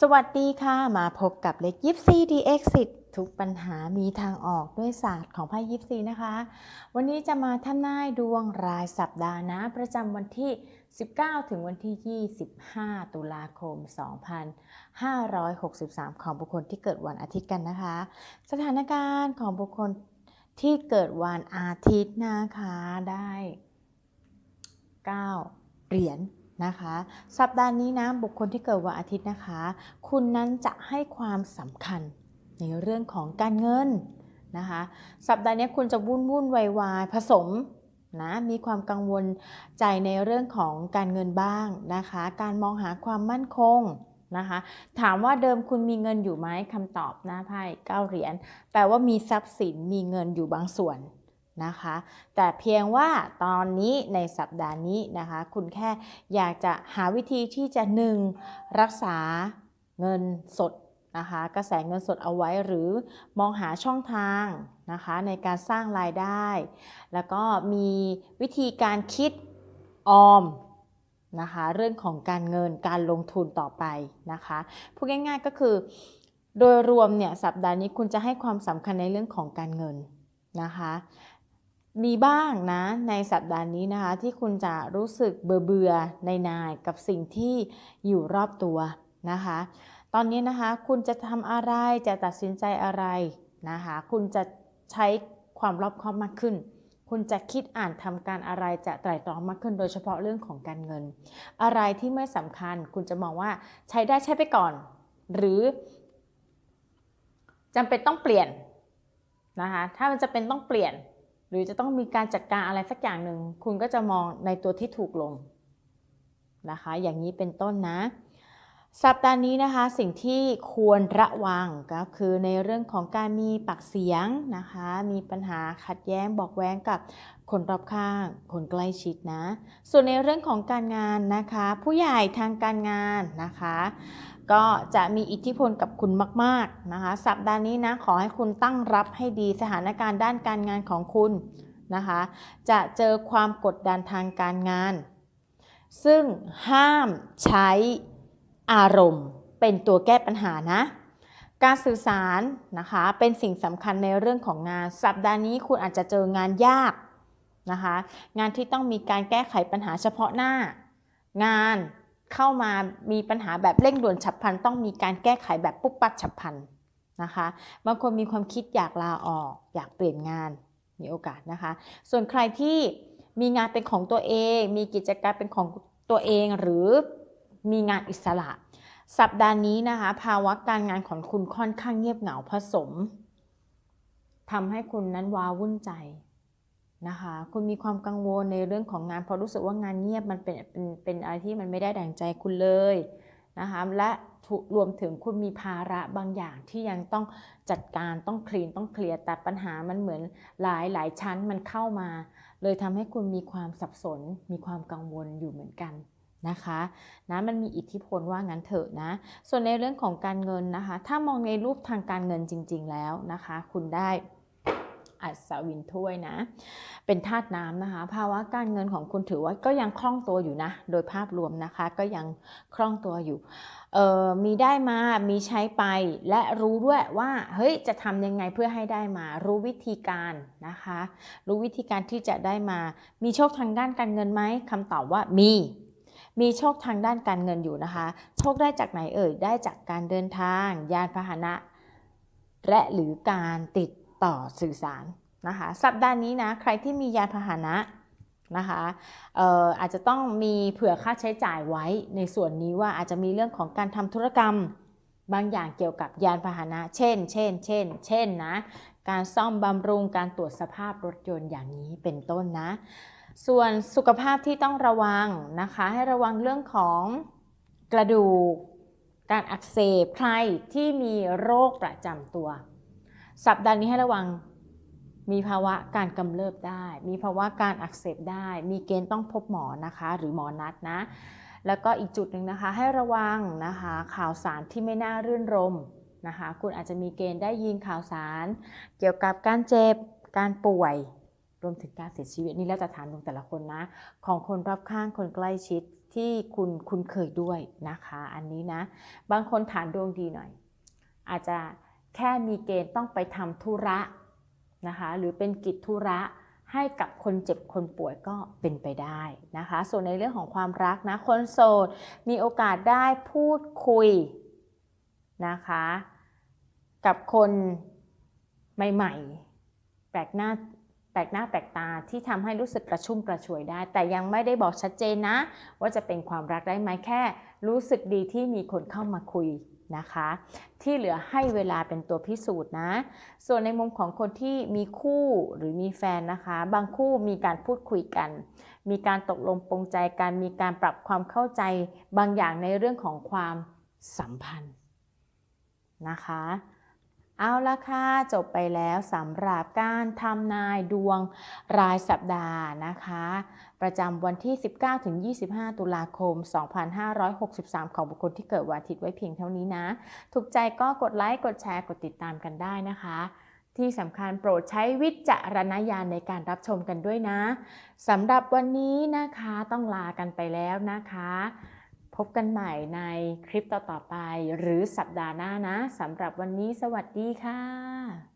สวัสดีค่ะ มาพบกับเลขยิปซีดีเอ็กซิทุกปัญหามีทางออกด้วยศาสตร์ของไพ่ยิปซีนะคะ วันนี้จะมาทำนายดวงรายสัปดาห์นะ ประจำวันที่ 19 ถึงวันที่ 25 ตุลาคม 2563 ของบุคคลที่เกิดวันอาทิตย์กันนะคะ สถานการณ์ของบุคคลที่เกิดวันอาทิตย์นะคะได้ 9 เหรียญ นะคะ สัปดาห์นี้นะบุคคลที่เกิดวันอาทิตย์นะคะ คุณนั้นจะให้ความสำคัญในเรื่องของการเงินนะคะ สัปดาห์นี้คุณจะวุ่นวุ่นวายวายผสมนะมีความกังวลใจในเรื่องของการเงินบ้างนะคะ การมองหาความมั่นคงนะคะ ถามว่าเดิมคุณมีเงินอยู่ไหมคำตอบหน้าไพ่เก้าเหรียญแปลว่ามีทรัพย์สินมีเงินอยู่บางส่วน นะคะ แต่เพียงว่าตอนนี้ในสัปดาห์นี้นะคะ คุณแค่อยากจะหาวิธีที่จะหนึ่งรักษาเงินสดนะคะกระแสเงินสดเอาไว้หรือมองหาช่องทางนะคะในการสร้างรายได้ แล้วก็มีวิธีการคิดออมนะคะเรื่องของการเงินการลงทุนต่อไปนะคะพูดง่ายๆก็คือ โดยรวมเนี่ยสัปดาห์นี้คุณจะให้ความสำคัญในเรื่องของการเงินนะคะ มีบ้างนะในสัปดาห์นี้นะคะ ที่คุณจะรู้สึกเบื่อเบื่อในนายกับสิ่งที่อยู่รอบตัวนะคะ ตอนนี้นะคะคุณจะทำอะไรจะตัดสินใจอะไรนะคะ คุณจะใช้ความรอบคอบมากขึ้น คุณจะคิดอ่านทำการอะไรจะไตร่ตรองมากขึ้น โดยเฉพาะเรื่องของการเงิน อะไรที่ไม่สำคัญ คุณจะมองว่าใช้ได้ใช้ไปก่อน หรือจำเป็นต้องเปลี่ยนนะคะ ถ้ามันจะเป็นต้องเปลี่ยน หรือจะต้องมีการจัดการอะไรสักอย่างหนึ่ง คุณก็จะมองในตัวที่ถูกลงนะคะ อย่างนี้เป็นต้นนะ สัปดาห์นี้นะคะสิ่งที่ควรระวังก็คือในเรื่องของการมีปากเสียงนะคะ มีปัญหาขัดแย้งบอกแว้งกับคนรอบข้าง คนใกล้ชิดนะ ส่วนในเรื่องของการงานนะคะ ผู้ใหญ่ทางการงานนะคะ ก็จะมีอิทธิพลกับคุณมาก ๆนะคะ สัปดาห์นี้นะขอให้คุณตั้งรับให้ดีสถานการณ์ด้านการงานของคุณนะคะ จะเจอความกดดันทางการงาน ซึ่งห้ามใช้อารมณ์เป็นตัวแก้ปัญหานะการสื่อสารนะคะเป็นสิ่งสำคัญในเรื่องของงาน สัปดาห์นี้คุณอาจจะเจองานยากนะคะ งานที่ต้องมีการแก้ไขปัญหาเฉพาะหน้า งาน เข้ามามีปัญหาแบบเร่งด่วนฉับพลันต้องมีการแก้ไขแบบปุ๊บปั๊บฉับพลันนะคะบางคนมีความคิดอยากลาออก อยากเปลี่ยนงานมีโอกาสนะคะ ส่วนใครที่มีงานเป็นของตัวเอง มีกิจการเป็นของตัวเองหรือมีงานอิสระ สัปดาห์นี้นะคะ ภาวะการงานของคุณค่อนข้างเงียบเหงาผสมทำให้คุณนั้นว้าวุ่นใจ นะคะ คุณมีความกังวลในเรื่องของงานเพราะรู้สึกว่างานเงียบมันเป็นเป็นเป็นอะไรที่มันไม่ได้ดั่งใจคุณเลยนะคะและรวมถึงคุณมีภาระบางอย่างที่ยังต้องจัดการต้องคลีนต้องเคลียร์แต่ปัญหามันเหมือนหลายหลายชั้นมันเข้ามา เลยทำให้คุณมีความสับสน มีความกังวลอยู่เหมือนกันนะคะนะมันมีอิทธิพลว่างั้นเถอะนะ ส่วนในเรื่องของการเงินนะคะ ถ้ามองในรูปทางการเงินจริง ๆ แล้วนะคะ คุณได้ อัศวินถ้วยนะ เป็นธาตุน้ำนะคะ ภาวะการเงินของคุณถือว่าก็ยังคล่องตัวอยู่นะ โดยภาพรวมนะคะก็ยังคล่องตัวอยู่ มีได้มา มีใช้ไป และรู้ด้วยว่า เฮ้ย จะทำยังไงเพื่อให้ได้มา รู้วิธีการนะคะ รู้วิธีการที่จะได้มา มีโชคทางด้านการเงินไหมคำตอบว่ามีมีโชคทางด้านการเงินอยู่นะคะ โชคได้จากไหนเอ่ย ได้จากการเดินทาง ยานพาหนะ และหรือการติด ต่อสื่อสารนะคะสัปดาห์นี้นะใครที่มียานพาหนะนะคะอออาจจะต้องมีเผื่อค่าใช้จ่ายไว้ในส่วนนี้ว่าอาจจะมีเรื่องของการทำธุรกรรมบางอย่างเกี่ยวกับยานพาหนะ เช่น เช่น เช่น เช่นนะ การซ่อมบำรุง การตรวจสภาพรถยนต์อย่างนี้เป็นต้นนะ ส่วนสุขภาพที่ต้องระวังนะคะ ให้ระวังเรื่องของกระดูก การอักเสบ ใครที่มีโรคประจำตัว สัปดาห์นี้ให้ระวังมีภาวะการกำเริบได้ มีภาวะการอักเสบได้ มีเกณฑ์ต้องพบหมอนะคะ หรือหมอนัดนะ แล้วก็อีกจุดหนึ่งนะคะ ให้ระวังนะคะข่าวสารที่ไม่น่ารื่นรมนะคะ คุณอาจจะมีเกณฑ์ได้ยินข่าวสาร เกี่ยวกับการเจ็บ การป่วย รวมถึงการเสียชีวิตนี่แล้วแต่ฐานดวงแต่ละคนนะ ของคนรอบข้างคนใกล้ชิดที่คุณคุณเคยด้วยนะคะ อันนี้นะ บางคนฐานดวงดีหน่อย อาจจะ แค่มีเกณฑ์ต้องไปทำธุระนะคะหรือเป็นกิจธุระให้กับคนเจ็บคนป่วยก็เป็นไปได้นะคะ ส่วนในเรื่องของความรักนะคนโสดมีโอกาสได้พูดคุยนะคะ กับคนใหม่ๆ แปลกหน้าแปลกหน้าแปลกตาที่ทำให้รู้สึกกระชุ่มกระชวยได้ แต่ยังไม่ได้บอกชัดเจนนะ ว่าจะเป็นความรักได้ไหมแค่ รู้สึกดีที่มีคนเข้ามาคุย นะคะ ที่เหลือให้เวลาเป็นตัวพิสูจน์นะ ส่วนในมุมของคนที่มีคู่หรือมีแฟนนะคะ บางคู่มีการพูดคุยกัน มีการตกลงปรงใจกัน มีการปรับความเข้าใจบางอย่างในเรื่องของความสัมพันธ์นะคะ เอาละค่ะจบไปแล้วสำหรับการทำนายดวงรายสัปดาห์นะคะ ประจำวันที่ 19-25 ตุลาคม 2563 ของบุคคลที่เกิดวันอาทิตย์ไว้เพียงเท่านี้นะ ถูกใจก็กดไลค์ กดแชร์ กดติดตามกันได้นะคะ ที่สำคัญโปรดใช้วิจารณญาณในการรับชมกันด้วยนะ สำหรับวันนี้นะคะต้องลากันไปแล้วนะคะ พบกันใหม่ในคลิปต่อๆไป หรือสัปดาห์หน้านะสำหรับวันนี้สวัสดีค่ะ